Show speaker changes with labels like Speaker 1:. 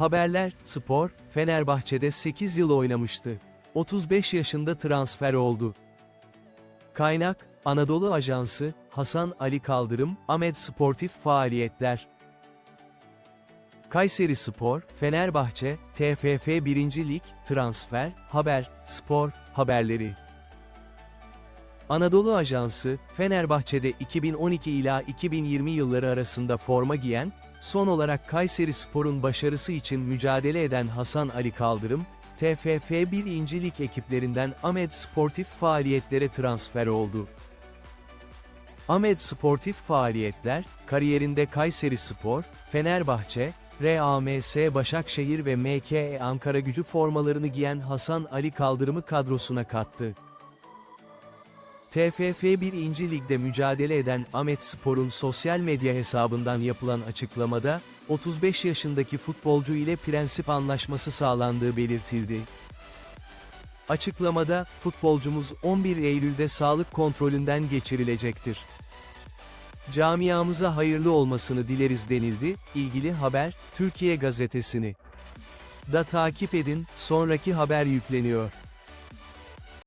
Speaker 1: Haberler, Spor, Fenerbahçe'de 8 yıl oynamıştı. 35 yaşında transfer oldu. Kaynak, Anadolu Ajansı, Hasan Ali Kaldırım, Ahmet Sportif Faaliyetler. Kayseri Spor, Fenerbahçe, TFF 1. Lig, Transfer, Haber, Spor, Haberleri. Anadolu Ajansı, Fenerbahçe'de 2012 ila 2020 yılları arasında forma giyen, son olarak Kayseri Spor'un başarısı için mücadele eden Hasan Ali Kaldırım, TFF 1. Lig ekiplerinden Ahmet Sportif faaliyetlere transfer oldu. Ahmet Sportif Faaliyetler, kariyerinde Kayseri Spor, Fenerbahçe, RAMS Başakşehir ve MKE Ankara gücü formalarını giyen Hasan Ali Kaldırım'ı kadrosuna kattı. TFF 1. Lig'de mücadele eden Ahmet Spor'un sosyal medya hesabından yapılan açıklamada, 35 yaşındaki futbolcu ile prensip anlaşması sağlandığı belirtildi. Açıklamada, futbolcumuz 11 Eylül'de sağlık kontrolünden geçirilecektir. Camiamıza hayırlı olmasını dileriz denildi, ilgili haber, Türkiye Gazetesi'ni. Da takip edin, sonraki haber yükleniyor.